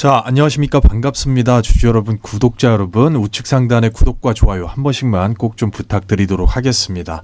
자, 안녕하십니까. 반갑습니다. 주주 여러분, 구독자 여러분, 우측 상단의 구독과 좋아요 한 번씩만 꼭 좀 부탁드리도록 하겠습니다.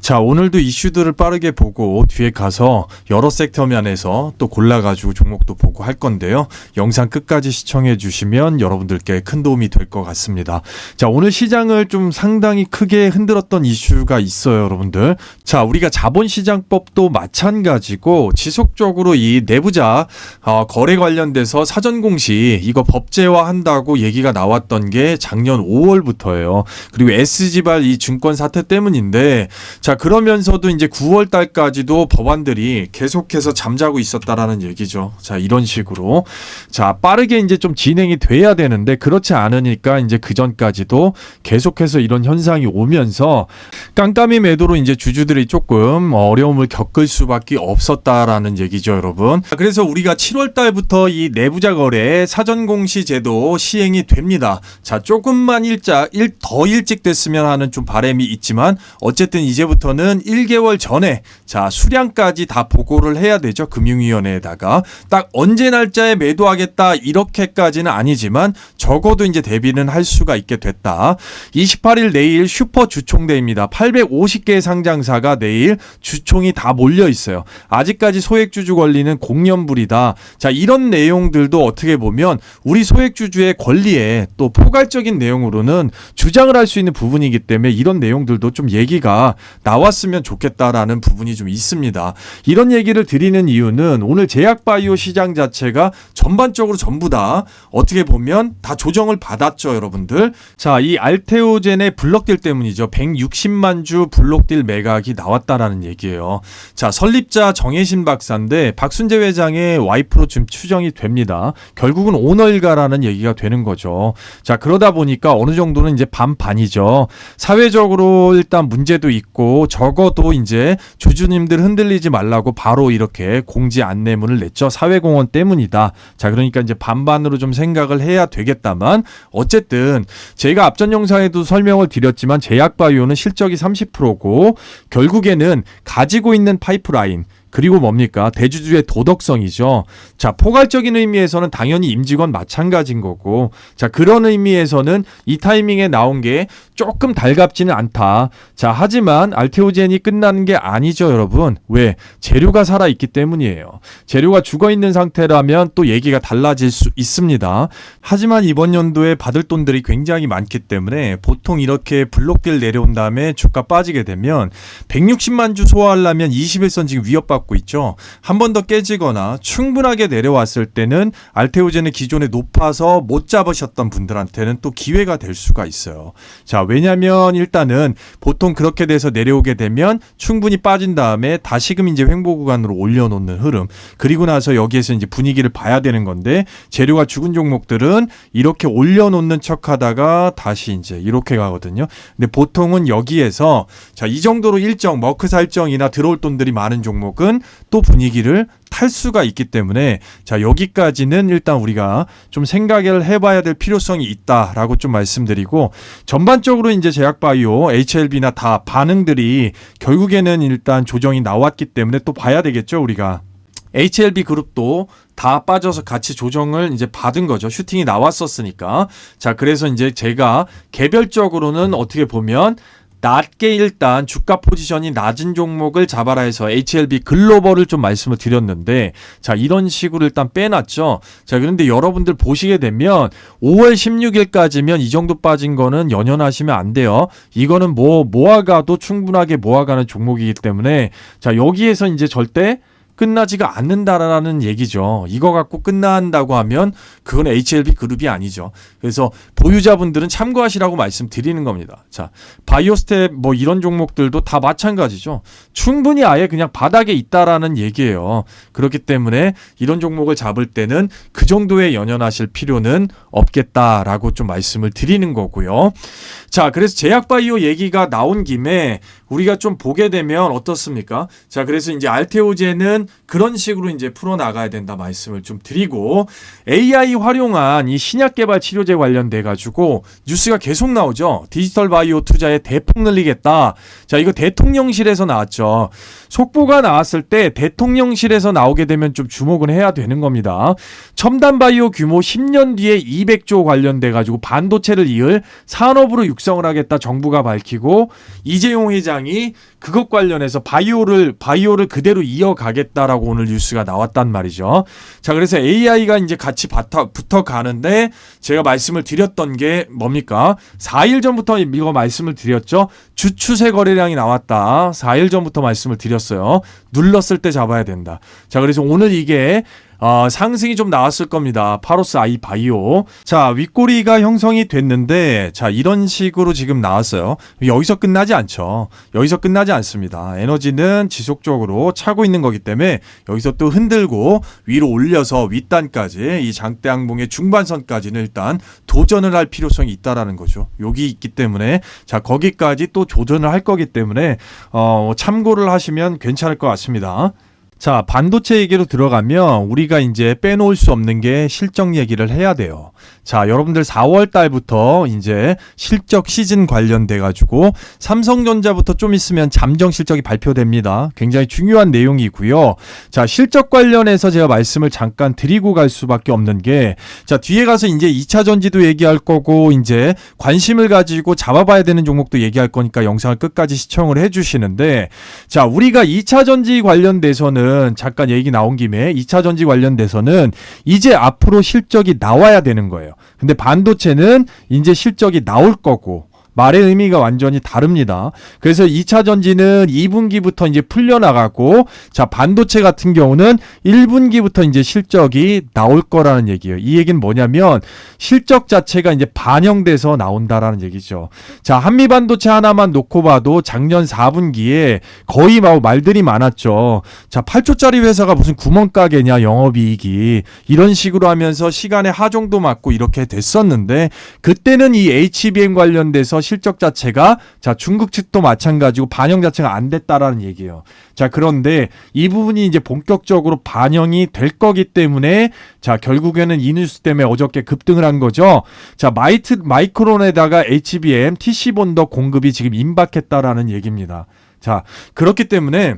자, 오늘도 이슈들을 빠르게 보고 뒤에 가서 여러 섹터 면에서 또 골라가지고 종목도 보고 할 건데요. 영상 끝까지 시청해 주시면 여러분들께 큰 도움이 될 것 같습니다. 자, 오늘 시장을 좀 상당히 크게 흔들었던 이슈가 있어요, 여러분들. 자, 우리가 자본시장법도 마찬가지고 지속적으로 이 내부자 어, 거래 관련돼서 사전 공시 이거 법제화 한다고 얘기가 나왔던 게 작년 5월부터예요. 그리고 SG발 이 증권 사태 때문인데 자 그러면서도 이제 9월 달까지도 법안들이 계속해서 잠자고 있었다라는 얘기죠. 자 이런 식으로 자 빠르게 이제 좀 진행이 돼야 되는데 그렇지 않으니까 이제 그 전까지도 계속해서 이런 현상이 오면서 깜깜이 매도로 이제 주주들이 조금 어려움을 겪을 수밖에 없었다라는 얘기죠, 여러분. 그래서 우리가 7월 달부터 이 내부자 거래 사전 공시 제도 시행이 됩니다. 자, 조금만 일자 일 더 일찍 됐으면 하는 좀 바람이 있지만 어쨌든 이제부터는 1개월 전에 자, 수량까지 다 보고를 해야 되죠. 금융위원회에다가 딱 언제 날짜에 매도하겠다 이렇게까지는 아니지만 적어도 이제 대비는 할 수가 있게 됐다. 28일 내일 슈퍼 주총대입니다. 850개의 상장사가 내일 주총이 다 몰려 있어요. 아직까지 소액주주 권리는 공연불이다. 자, 이런 내용들도 어떻게 보면 우리 소액주주의 권리에 또 포괄적인 내용으로는 주장을 할 수 있는 부분이기 때문에 이런 내용들도 좀 얘기가 나왔으면 좋겠다라는 부분이 좀 있습니다. 이런 얘기를 드리는 이유는 오늘 제약바이오 시장 자체가 전반적으로 전부 다 어떻게 보면 다 조정을 받았죠, 여러분들. 자, 이 알테오젠의 블록딜 때문이죠. 160만 주 블록딜 매각이 나왔다라는 얘기예요. 자, 설립자 정혜신 박사인데 박순재 회장의 와이프로 지금 추정이 됩니다. 결국은 오너일가라는 얘기가 되는 거죠. 자, 그러다 보니까 어느 정도는 이제 반반이죠. 사회적으로 일단 문제도 있고 적어도 이제 주주님들 흔들리지 말라고 바로 이렇게 공지 안내문을 냈죠. 사회공헌 때문이다. 자, 그러니까 이제 반반으로 좀 생각을 해야 되겠다만 어쨌든 제가 앞전 영상에도 설명을 드렸지만 제약바이오는 실적이 30%고 결국에는 가지고 있는 파이프라인 그리고 뭡니까? 대주주의 도덕성이죠. 자, 포괄적인 의미에서는 당연히 임직원 마찬가지인 거고, 자, 그런 의미에서는 이 타이밍에 나온 게 조금 달갑지는 않다. 자, 하지만 알테오젠이 끝나는 게 아니죠, 여러분. 왜? 재료가 살아있기 때문이에요. 재료가 죽어 있는 상태라면 또 얘기가 달라질 수 있습니다. 하지만 이번 연도에 받을 돈들이 굉장히 많기 때문에 보통 이렇게 블록딜 내려온 다음에 주가 빠지게 되면 160만 주 소화하려면 21선 지금 위협받고 있죠. 한 번 더 깨지거나 충분하게 내려왔을 때는 알테오젠의 기존에 높아서 못 잡으셨던 분들한테는 또 기회가 될 수가 있어요. 자, 왜냐면 일단은 보통 그렇게 돼서 내려오게 되면 충분히 빠진 다음에 다시금 이제 횡보 구간으로 올려놓는 흐름. 그리고 나서 여기에서 이제 분위기를 봐야 되는 건데 재료가 죽은 종목들은 이렇게 올려놓는 척 하다가 다시 이제 이렇게 가거든요. 근데 보통은 여기에서 자, 이 정도로 일정 머크 살정이나 들어올 돈들이 많은 종목은 또 분위기를 탈 수가 있기 때문에 자 여기까지는 일단 우리가 좀 생각을 해봐야 될 필요성이 있다라고 좀 말씀드리고 전반적으로 이제 제약바이오, HLB나 다 반응들이 결국에는 일단 조정이 나왔기 때문에 또 봐야 되겠죠 우리가. HLB 그룹도 다 빠져서 같이 조정을 이제 받은 거죠. 슈팅이 나왔었으니까. 자, 그래서 이제 제가 개별적으로는 어떻게 보면 낮게 일단 주가 포지션이 낮은 종목을 잡아라 해서 HLB 글로벌을 좀 말씀을 드렸는데 자 이런 식으로 일단 빼놨죠. 자 그런데 여러분들 보시게 되면 5월 16일까지면 이 정도 빠진 거는 연연하시면 안 돼요. 이거는 뭐 모아가도 충분하게 모아가는 종목이기 때문에 자 여기에서 이제 절대 끝나지가 않는다라는 얘기죠. 이거 갖고 끝난다고 하면 그건 HLB 그룹이 아니죠. 그래서 보유자분들은 참고하시라고 말씀드리는 겁니다. 자, 바이오스텝 뭐 이런 종목들도 다 마찬가지죠. 충분히 아예 그냥 바닥에 있다라는 얘기예요. 그렇기 때문에 이런 종목을 잡을 때는 그 정도에 연연하실 필요는 없겠다라고 좀 말씀을 드리는 거고요. 자, 그래서 제약바이오 얘기가 나온 김에 우리가 좀 보게 되면 어떻습니까? 자, 그래서 이제 알테오제는 그런 식으로 이제 풀어 나가야 된다 말씀을 좀 드리고 AI 활용한 이 신약 개발 치료제 관련돼 가지고 뉴스가 계속 나오죠. 디지털 바이오 투자에 대폭 늘리겠다. 자, 이거 대통령실에서 나왔죠. 속보가 나왔을 때 대통령실에서 나오게 되면 좀 주목은 해야 되는 겁니다. 첨단 바이오 규모 10년 뒤에 200조 관련돼 가지고 반도체를 이을 산업으로 육성을 하겠다 정부가 밝히고 이재용 회장 이 그것 관련해서 바이오를 바이오를 그대로 이어가겠다라고 오늘 뉴스가 나왔단 말이죠. 자, 그래서 AI가 이제 같이 붙어 가는데 제가 말씀을 드렸던 게 뭡니까? 4일 전부터 이거 말씀을 드렸죠. 주추세 거래량이 나왔다. 4일 전부터 말씀을 드렸어요. 눌렀을 때 잡아야 된다. 자, 그래서 오늘 이게 어, 상승이 좀 나왔을 겁니다. 파로스 아이 바이오. 자, 윗꼬리가 형성이 됐는데, 자, 이런 식으로 지금 나왔어요. 여기서 끝나지 않죠. 여기서 끝나지 않습니다. 에너지는 지속적으로 차고 있는 거기 때문에 여기서 또 흔들고 위로 올려서 윗단까지 이 장대 항봉의 중반선까지는 일단 도전을 할 필요성이 있다라는 거죠. 여기 있기 때문에 자, 거기까지 또 조전을 할 거기 때문에 어, 참고를 하시면 괜찮을 것 같습니다. 자, 반도체 얘기로 들어가면 우리가 이제 빼놓을 수 없는 게 실적 얘기를 해야 돼요. 자, 여러분들 4월 달부터 이제 실적 시즌 관련돼 가지고 삼성전자부터 좀 있으면 잠정 실적이 발표됩니다. 굉장히 중요한 내용이고요. 자, 실적 관련해서 제가 말씀을 잠깐 드리고 갈 수밖에 없는 게 자, 뒤에 가서 이제 2차 전지도 얘기할 거고 이제 관심을 가지고 잡아봐야 되는 종목도 얘기할 거니까 영상을 끝까지 시청을 해 주시는데 자, 우리가 2차 전지 관련돼서는 잠깐 얘기 나온 김에 2차 전지 관련돼서는 이제 앞으로 실적이 나와야 되는 거예요. 근데 반도체는 이제 실적이 나올 거고 말의 의미가 완전히 다릅니다. 그래서 2차 전지는 2분기부터 이제 풀려나가고, 자, 반도체 같은 경우는 1분기부터 이제 실적이 나올 거라는 얘기예요. 이 얘기는 뭐냐면, 실적 자체가 이제 반영돼서 나온다라는 얘기죠. 자, 한미 반도체 하나만 놓고 봐도 작년 4분기에 거의 막 말들이 많았죠. 자, 8조짜리 회사가 무슨 구멍가게냐, 영업이익이. 이런 식으로 하면서 시간에 하정도 맞고 이렇게 됐었는데, 그때는 이 HBM 관련돼서 실적 자체가 자 중국 측도 마찬가지고 반영 자체가 안 됐다라는 얘기예요. 자 그런데 이 부분이 이제 본격적으로 반영이 될 거기 때문에 자 결국에는 이 뉴스 때문에 어저께 급등을 한 거죠. 자 마이트 마이크론에다가 HBM TC 본더 공급이 지금 임박했다라는 얘기입니다. 자 그렇기 때문에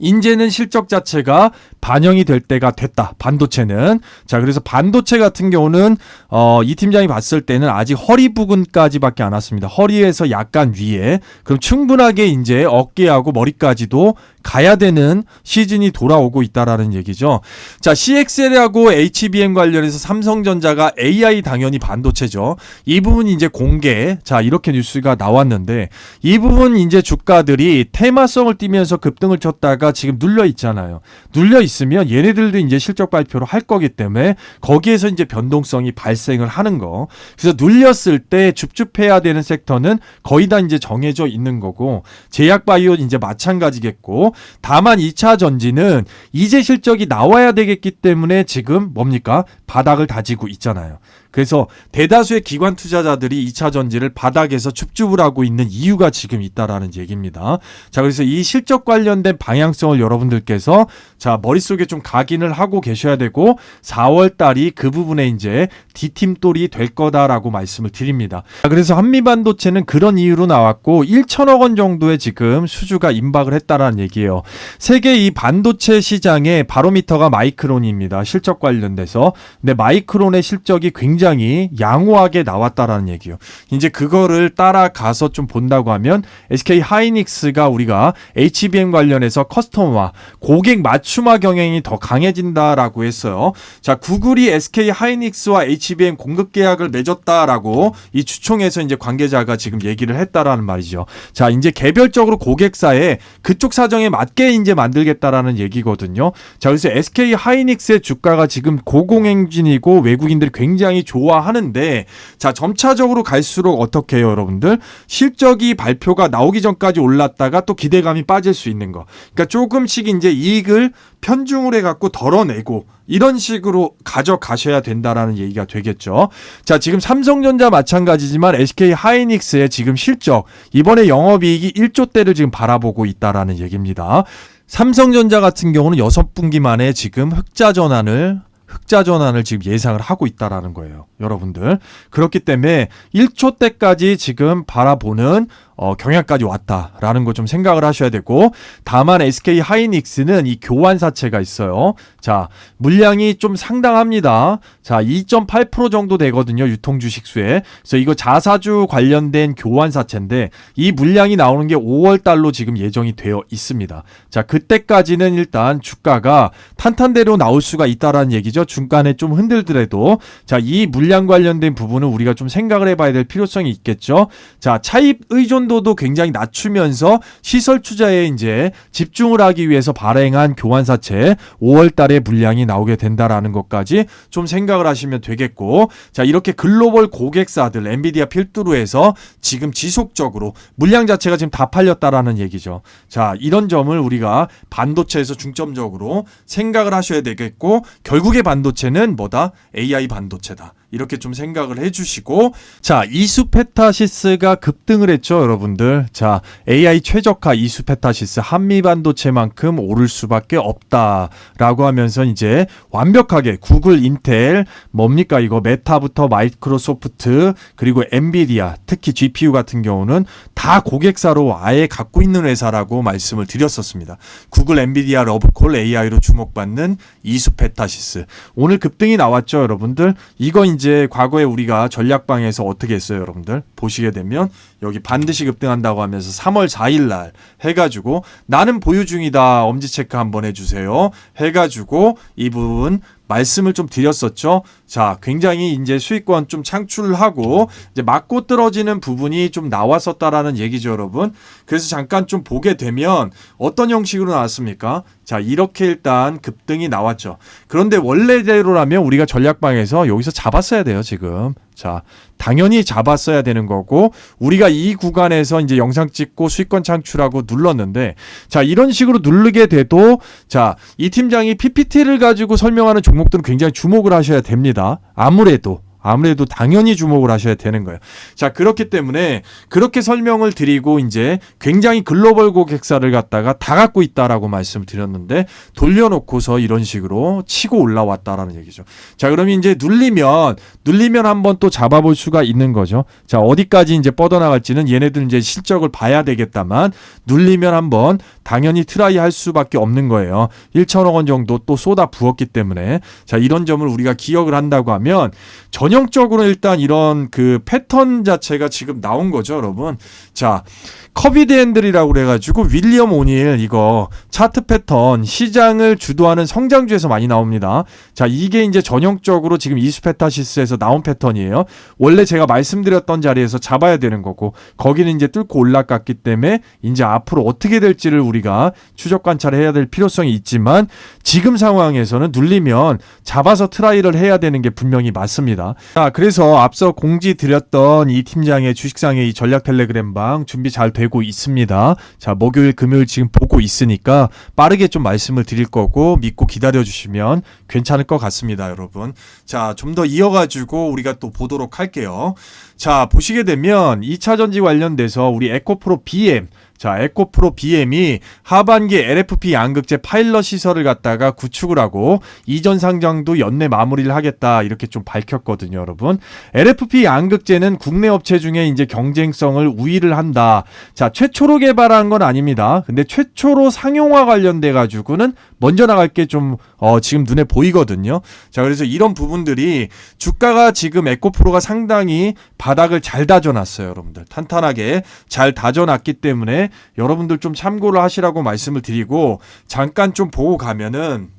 이제는 실적 자체가 반영이 될 때가 됐다. 반도체는. 자, 그래서 반도체 같은 경우는 어, 이 팀장이 봤을 때는 아직 허리 부근까지밖에 안 왔습니다. 허리에서 약간 위에. 그럼 충분하게 이제 어깨하고 머리까지도 가야 되는 시즌이 돌아오고 있다라는 얘기죠. 자, CXL하고 HBM 관련해서 삼성전자가 AI 당연히 반도체죠. 이 부분이 이제 공개. 자, 이렇게 뉴스가 나왔는데 이 부분 이제 주가들이 테마성을 띠면서 급등을 쳤다가 지금 눌려 있잖아요. 눌려 있으면 얘네들도 이제 실적 발표를 할 거기 때문에 거기에서 이제 변동성이 발생을 하는 거. 그래서 눌렸을 때 줍줍해야 되는 섹터는 거의 다 이제 정해져 있는 거고 제약 바이오 이제 마찬가지겠고 다만 2차 전지는 이제 실적이 나와야 되겠기 때문에 지금 뭡니까? 바닥을 다지고 있잖아요. 그래서 대다수의 기관 투자자들이 2차 전지를 바닥에서 춥춥을 하고 있는 이유가 지금 있다라는 얘기입니다. 자, 그래서 이 실적 관련된 방향성을 여러분들께서 자, 머릿속에 좀 각인을 하고 계셔야 되고 4월 달이 그 부분에 이제 D팀돌이 될 거다라고 말씀을 드립니다. 자, 그래서 한미반도체는 그런 이유로 나왔고 1천억 원 정도의 지금 수주가 임박을 했다라는 얘기예요. 세계 이 반도체 시장의 바로미터가 마이크론입니다. 실적 관련돼서. 근데 마이크론의 실적이 굉장히 굉장히 양호하게 나왔다라는 얘기요. 이제 그거를 따라가서 좀 본다고 하면 SK 하이닉스가 우리가 HBM 관련해서 커스텀화, 고객 맞춤화 경영이 더 강해진다라고 했어요. 자, 구글이 SK 하이닉스와 HBM 공급 계약을 맺었다라고 이 주총에서 이제 관계자가 지금 얘기를 했다라는 말이죠. 자, 이제 개별적으로 고객사에 그쪽 사정에 맞게 이제 만들겠다라는 얘기거든요. 자, 그래서 SK 하이닉스의 주가가 지금 고공행진이고 외국인들이 굉장히 좋아하는데 자 점차적으로 갈수록 어떻게 해요 여러분들 실적이 발표가 나오기 전까지 올랐다가 또 기대감이 빠질 수 있는 거 그러니까 조금씩 이제 이익을 편중을 해갖고 덜어내고 이런 식으로 가져가셔야 된다라는 얘기가 되겠죠. 자, 지금 삼성전자 마찬가지지만 SK 하이닉스의 지금 실적 이번에 영업이익이 1조대를 지금 바라보고 있다라는 얘기입니다. 삼성전자 같은 경우는 6분기 만에 지금 흑자 전환을 흑자 전환을 지금 예상을 하고 있다라는 거예요. 여러분들. 그렇기 때문에 1초 때까지 지금 바라보는 어, 경향까지 왔다라는 거 좀 생각을 하셔야 되고 다만 SK 하이닉스는 이 교환 사채가 있어요. 자, 물량이 좀 상당합니다. 자, 2.8% 정도 되거든요. 유통 주식 수에. 그래서 이거 자사주 관련된 교환 사채인데 이 물량이 나오는 게 5월 달로 지금 예정이 되어 있습니다. 자, 그때까지는 일단 주가가 탄탄대로 나올 수가 있다라는 얘기죠. 중간에 좀 흔들더라도 자, 이 물량 관련된 부분은 우리가 좀 생각을 해 봐야 될 필요성이 있겠죠. 자, 차입 의존 도도 굉장히 낮추면서 시설 투자에 이제 집중을 하기 위해서 발행한 교환사채 5월 달에 물량이 나오게 된다라는 것까지 좀 생각을 하시면 되겠고 자, 이렇게 글로벌 고객사들 엔비디아 필두로 해서 지금 지속적으로 물량 자체가 지금 다 팔렸다라는 얘기죠. 자, 이런 점을 우리가 반도체에서 중점적으로 생각을 하셔야 되겠고 결국의 반도체는 뭐다? AI 반도체다. 이렇게 좀 생각을 해주시고. 자 이수페타시스가 급등을 했죠 여러분들. 자 AI 최적화 이수페타시스 한미 반도체만큼 오를 수밖에 없다라고 하면서 이제 완벽하게 구글 인텔 뭡니까 이거 메타부터 마이크로소프트 그리고 엔비디아 특히 GPU 같은 경우는 다 고객사로 아예 갖고 있는 회사라고 말씀을 드렸었습니다. 구글 엔비디아 러브콜 AI로 주목받는 이수페타시스. 오늘 급등이 나왔죠 여러분들. 이거 이제 과거에 우리가 전략방에서 어떻게 했어요, 여러분들? 보시게 되면 여기 반드시 급등한다고 하면서 3월 4일 날 해가지고 나는 보유 중이다 엄지 체크 한번 해주세요. 해가지고 이 부분 말씀을 좀 드렸었죠. 자, 굉장히 이제 수익권 좀 창출하고 이제 맞고 떨어지는 부분이 좀 나왔었다라는 얘기죠, 여러분. 그래서 잠깐 좀 보게 되면 어떤 형식으로 나왔습니까? 자, 이렇게 일단 급등이 나왔죠. 그런데 원래대로라면 우리가 전략방에서 여기서 잡았어야 돼요, 지금. 자, 당연히 잡았어야 되는 거고 우리가 이 구간에서 이제 영상 찍고 수익권 창출하고 눌렀는데 자, 이런 식으로 누르게 돼도 자, 이 팀장이 PPT를 가지고 설명하는 종목들은 굉장히 주목을 하셔야 됩니다. 아무래도 아무래도 당연히 주목을 하셔야 되는 거예요. 자, 그렇기 때문에 그렇게 설명을 드리고 이제 굉장히 글로벌 고객사를 갖다가 다 갖고 있다라고 말씀을 드렸는데 돌려놓고서 이런 식으로 치고 올라왔다라는 얘기죠. 자, 그러면 이제 눌리면 눌리면 한번 또 잡아볼 수가 있는 거죠. 자, 어디까지 이제 뻗어나갈지는 얘네들 이제 실적을 봐야 되겠다만 눌리면 한번 당연히 트라이 할 수밖에 없는 거예요. 1천억 원 정도 또 쏟아 부었기 때문에 자, 이런 점을 우리가 기억을 한다고 하면 전 형적으로 일단 이런 그 패턴 자체가 지금 나온 거죠, 여러분. 자, 커비드 핸들이라고 그래가지고 윌리엄 오닐 이거 차트 패턴 시장을 주도하는 성장주에서 많이 나옵니다. 자, 이게 이제 전형적으로 지금 이수페타시스에서 나온 패턴이에요. 원래 제가 말씀드렸던 자리에서 잡아야 되는 거고 거기는 이제 뚫고 올라갔기 때문에 이제 앞으로 어떻게 될지를 우리가 추적 관찰해야 될 필요성이 있지만 지금 상황에서는 눌리면 잡아서 트라이를 해야 되는 게 분명히 맞습니다. 자, 그래서 앞서 공지 드렸던 이 팀장의 주식상의 이 전략 텔레그램방 준비 잘 되고 있습니다. 자, 목요일, 금요일 지금 보고 있으니까 빠르게 좀 말씀을 드릴 거고 믿고 기다려 주시면 괜찮을 것 같습니다, 여러분. 자, 좀 더 이어가지고 우리가 또 보도록 할게요. 자, 보시게 되면 2차 전지 관련돼서 우리 에코프로 BM 자, 에코프로 BM이 하반기 LFP 양극재 파일럿 시설을 갖다가 구축을 하고 이전 상장도 연내 마무리를 하겠다 이렇게 좀 밝혔거든요, 여러분. LFP 양극재는 국내 업체 중에 이제 경쟁성을 우위를 한다. 자, 최초로 개발한 건 아닙니다. 근데 최초로 상용화 관련돼 가지고는 먼저 나갈 게 좀 어, 지금 눈에 보이거든요. 자, 그래서 이런 부분들이 주가가 지금 에코프로가 상당히 바닥을 잘 다져놨어요, 여러분들. 탄탄하게 잘 다져놨기 때문에 여러분들 좀 참고를 하시라고 말씀을 드리고 잠깐 좀 보고 가면은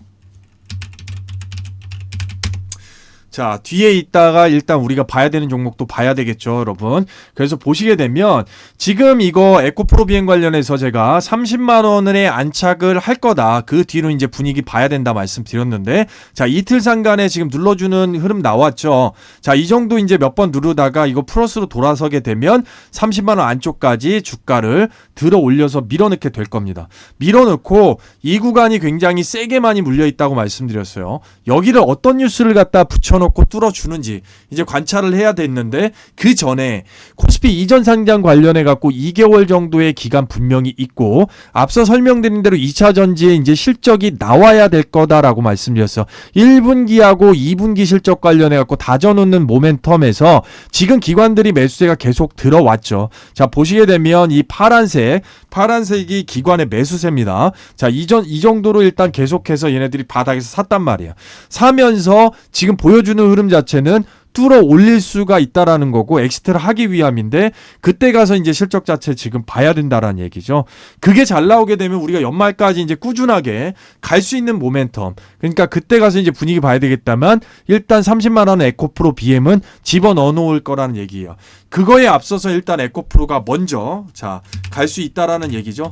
자, 뒤에 있다가 일단 우리가 봐야 되는 종목도 봐야 되겠죠, 여러분. 그래서 보시게 되면 지금 이거 에코프로 비행 관련해서 제가 30만 원의 안착을 할 거다. 그 뒤로 이제 분위기 봐야 된다 말씀드렸는데 자, 이틀 상간에 지금 눌러주는 흐름 나왔죠. 자, 이 정도 이제 몇 번 누르다가 이거 플러스로 돌아서게 되면 30만 원 안쪽까지 주가를 들어 올려서 밀어넣게 될 겁니다. 밀어넣고 이 구간이 굉장히 세게 많이 물려 있다고 말씀드렸어요. 여기를 어떤 뉴스를 갖다 붙여 놓고 뚫어주는지 이제 관찰을 해야 됐는데 그 전에 코스피 이전 상장 관련해 갖고 2개월 정도의 기간 분명히 있고 앞서 설명드린 대로 2차 전지에 이제 실적이 나와야 될 거다라고 말씀드렸어요. 1분기하고 2분기 실적 관련해 갖고 다져놓는 모멘텀에서 지금 기관들이 매수세가 계속 들어왔죠. 자 보시게 되면 이 파란색 파란색이 기관의 매수세입니다. 자 이전 이 정도로 일단 계속해서 얘네들이 바닥에서 샀단 말이에요. 사면서 지금 보여주 는 흐름 자체는 뚫어 올릴 수가 있다라는 거고 엑스트라 하기 위함인데 그때 가서 이제 실적 자체 지금 봐야 된다라는 얘기죠. 그게 잘 나오게 되면 우리가 연말까지 이제 꾸준하게 갈 수 있는 모멘텀. 그러니까 그때 가서 이제 분위기 봐야 되겠다만 일단 30만 원 에코프로 BM은 집어 넣어 놓을 거라는 얘기예요. 그거에 앞서서 일단 에코프로가 먼저 자, 갈 수 있다라는 얘기죠.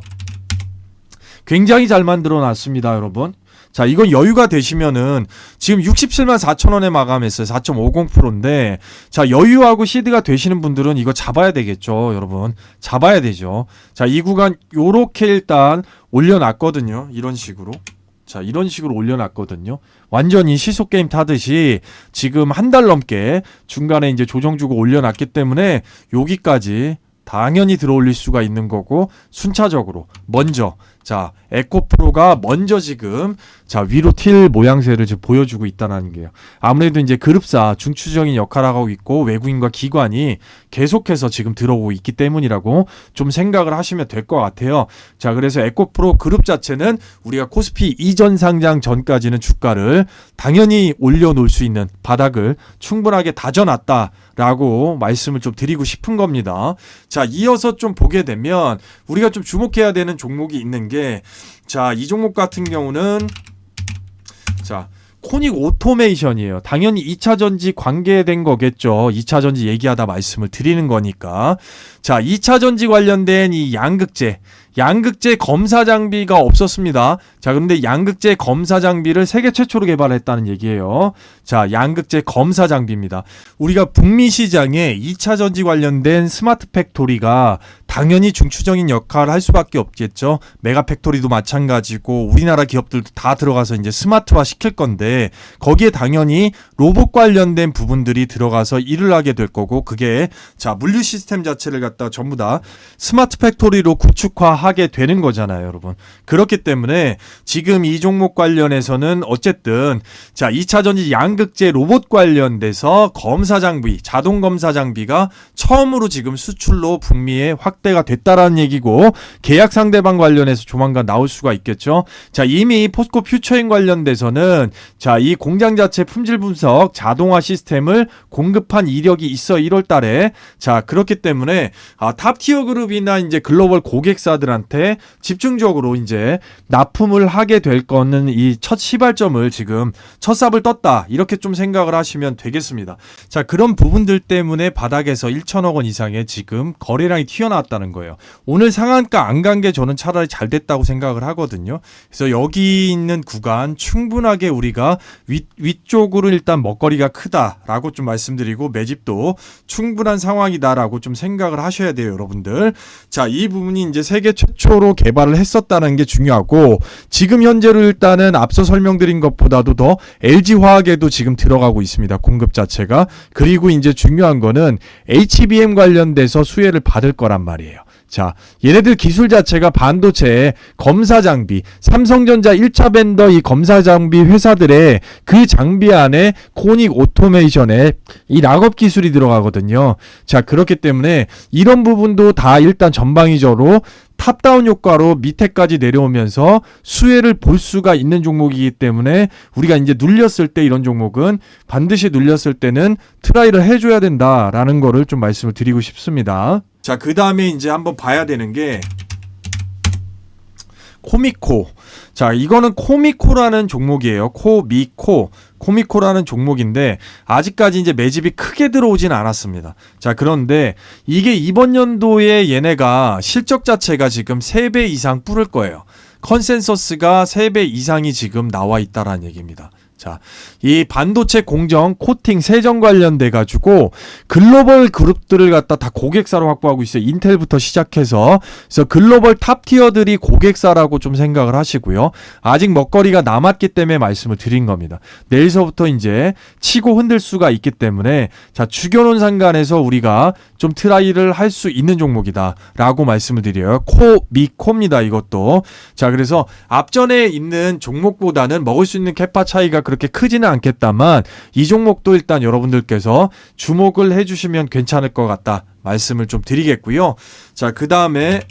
굉장히 잘 만들어 놨습니다, 여러분. 자, 이건 여유가 되시면은 지금 67만 4천 원에 마감했어요. 4.50%인데 자, 여유하고 시드가 되시는 분들은 이거 잡아야 되겠죠, 여러분. 잡아야 되죠. 자, 이 구간 요렇게 일단 올려놨거든요. 이런 식으로. 자, 이런 식으로 올려놨거든요. 완전히 시속 게임 타듯이 지금 한 달 넘게 중간에 이제 조정 주고 올려놨기 때문에 여기까지 당연히 들어올릴 수가 있는 거고 순차적으로 먼저 자 에코프로가 먼저 지금 자 위로 튈 모양새를 지금 보여주고 있다는 게요. 아무래도 이제 그룹사 중추적인 역할을 하고 있고 외국인과 기관이 계속해서 지금 들어오고 있기 때문이라고 좀 생각을 하시면 될 것 같아요. 자 그래서 에코프로 그룹 자체는 우리가 코스피 이전 상장 전까지는 주가를 당연히 올려놓을 수 있는 바닥을 충분하게 다져놨다라고 말씀을 좀 드리고 싶은 겁니다. 자 이어서 좀 보게 되면 우리가 좀 주목해야 되는 종목이 있는 게 자, 이 종목 같은 경우는 자, 코닉 오토메이션이에요. 당연히 2차 전지 관계된 거겠죠. 2차 전지 얘기하다 말씀을 드리는 거니까. 자, 2차 전지 관련된 이 양극재 양극재 검사 장비가 없었습니다. 자, 그런데 양극재 검사 장비를 세계 최초로 개발했다는 얘기예요. 자, 양극재 검사 장비입니다. 우리가 북미 시장에 2차 전지 관련된 스마트 팩토리가 당연히 중추적인 역할을 할 수밖에 없겠죠. 메가 팩토리도 마찬가지고 우리나라 기업들도 다 들어가서 이제 스마트화 시킬 건데 거기에 당연히 로봇 관련된 부분들이 들어가서 일을 하게 될 거고 그게 자, 물류 시스템 자체를 갖다 전부 다 스마트 팩토리로 구축화하게 되는 거잖아요, 여러분. 그렇기 때문에 지금 이 종목 관련해서는 어쨌든 자, 2차 전지 양극재 로봇 관련돼서 검사 장비, 자동 검사 장비가 처음으로 지금 수출로 북미에 확대가 됐다라는 얘기고 계약 상대방 관련해서 조만간 나올 수가 있겠죠. 자, 이미 포스코 퓨처인 관련돼서는 자, 이 공장 자체 품질 분석 자동화 시스템을 공급한 이력이 있어 1월 달에. 자, 그렇기 때문에 아, 탑 티어 그룹이나 이제 글로벌 고객사들한테 집중적으로 이제 납품을 하게 될 거는 이 첫 시발점을 지금 첫 삽을 떴다. 이렇게 좀 생각을 하시면 되겠습니다. 자, 그런 부분들 때문에 바닥에서 1천억 원 이상의 지금 거래량이 튀어나왔다는 거예요. 오늘 상한가 안 간 게 저는 차라리 잘 됐다고 생각을 하거든요. 그래서 여기 있는 구간 충분하게 우리가 위, 위쪽으로 일단 먹거리가 크다라고 좀 말씀드리고 매집도 충분한 상황이다라고 좀 생각을 하셔야 돼요, 여러분들. 자, 이 부분이 이제 세계 최초로 개발을 했었다는 게 중요하고 지금 현재로 일단은 앞서 설명드린 것보다도 더 LG 화학에도 지금 들어가고 있습니다. 공급 자체가. 그리고 이제 중요한 거는 HBM 관련돼서 수혜를 받을 거란 말이에요. 자, 얘네들 기술 자체가 반도체 검사 장비, 삼성전자 1차 벤더 이 검사 장비 회사들의 그 장비 안에 코닉 오토메이션에 이 락업 기술이 들어가거든요. 자, 그렇기 때문에 이런 부분도 다 일단 전방위적으로 탑다운 효과로 밑에까지 내려오면서 수혜를 볼 수가 있는 종목이기 때문에 우리가 이제 눌렸을 때 이런 종목은 반드시 눌렸을 때는 트라이를 해줘야 된다라는 거를 좀 말씀을 드리고 싶습니다. 자, 그 다음에 이제 한번 봐야 되는 게 코미코. 자, 이거는 코미코라는 종목이에요. 코미코. 코미코라는 종목인데 아직까지 이제 매집이 크게 들어오진 않았습니다. 자, 그런데 이게 이번 연도에 얘네가 실적 자체가 지금 3배 이상 뿌를 거예요. 컨센서스가 3배 이상이 지금 나와 있다라는 얘기입니다. 자, 이 반도체 공정, 코팅, 세정 관련돼 가지고 글로벌 그룹들을 갖다 다 고객사로 확보하고 있어요. 인텔부터 시작해서 그래서 글로벌 탑 티어들이 고객사라고 좀 생각을 하시고요. 아직 먹거리가 남았기 때문에 말씀을 드린 겁니다. 내일서부터 이제 치고 흔들 수가 있기 때문에 자, 주견론 상관에서 우리가 좀 트라이를 할 수 있는 종목이다라고 말씀을 드려요. 코, 미, 코입니다. 이것도. 자, 그래서 앞전에 있는 종목보다는 먹을 수 있는 캐파 차이가 그렇게 크지는 않겠다만 이 종목도 일단 여러분들께서 주목을 해주시면 괜찮을 것 같다 말씀을 좀 드리겠고요. 자, 그 다음에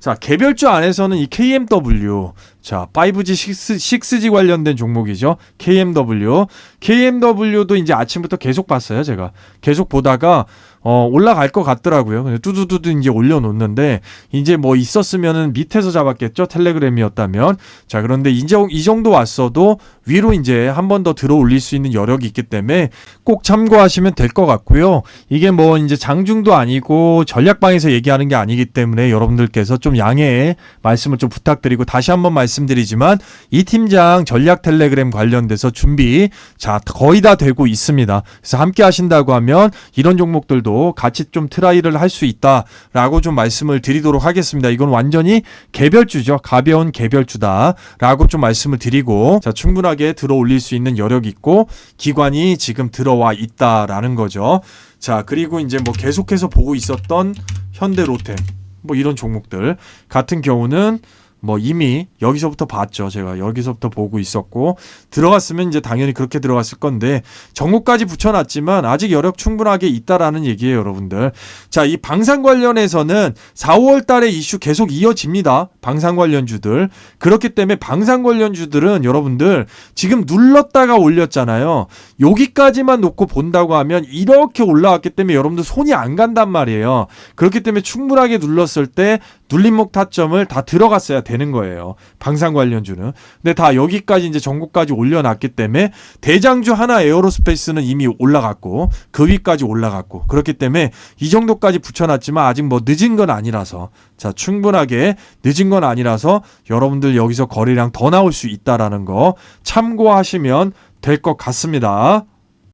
자, 개별주 안에서는 이 KMW 자, 5G, 6, 6G 관련된 종목이죠. KMW. KMW도 이제 아침부터 계속 봤어요, 제가. 계속 보다가 어, 올라갈 것 같더라고요. 근데 뚜두두두 이제 올려놓는데, 이제 뭐 있었으면은 밑에서 잡았겠죠? 텔레그램이었다면. 자, 그런데 이제 이 정도 왔어도 위로 이제 한 번 더 들어 올릴 수 있는 여력이 있기 때문에 꼭 참고하시면 될 것 같고요. 이게 뭐 이제 장중도 아니고 전략방에서 얘기하는 게 아니기 때문에 여러분들께서 좀 양해의 말씀을 좀 부탁드리고 다시 한번 말씀드리지만 이 팀장 전략 텔레그램 관련돼서 준비 자, 거의 다 되고 있습니다. 그래서 함께 하신다고 하면 이런 종목들도 같이 좀 트라이를 할 수 있다라고 좀 말씀을 드리도록 하겠습니다. 이건 완전히 개별주죠. 가벼운 개별주다라고 좀 말씀을 드리고 자, 충분하게 들어 올릴 수 있는 여력이 있고 기관이 지금 들어와 있다라는 거죠. 자, 그리고 이제 뭐 계속해서 보고 있었던 현대 로템 뭐 이런 종목들 같은 경우는 뭐 이미 여기서부터 봤죠. 제가 여기서부터 보고 있었고 들어갔으면 이제 당연히 그렇게 들어갔을 건데 정보까지 붙여놨지만 아직 여력 충분하게 있다라는 얘기예요, 여러분들. 자, 이 방산 관련해서는 4, 5월 달에 이슈 계속 이어집니다. 방산 관련주들. 그렇기 때문에 방산 관련주들은 여러분들 지금 눌렀다가 올렸잖아요. 여기까지만 놓고 본다고 하면 이렇게 올라왔기 때문에 여러분들 손이 안 간단 말이에요. 그렇기 때문에 충분하게 눌렀을 때 눌림목 타점을 다 들어갔어야 되는 거예요. 방산 관련주는. 근데 다 여기까지 이제 전고까지 올려놨기 때문에 대장주 하나 에어로스페이스는 이미 올라갔고 그 위까지 올라갔고 그렇기 때문에 이 정도까지 붙여놨지만 아직 뭐 늦은 건 아니라서 자 충분하게 늦은 건 아니라서 여러분들 여기서 거래량 더 나올 수 있다라는 거 참고하시면 될 것 같습니다.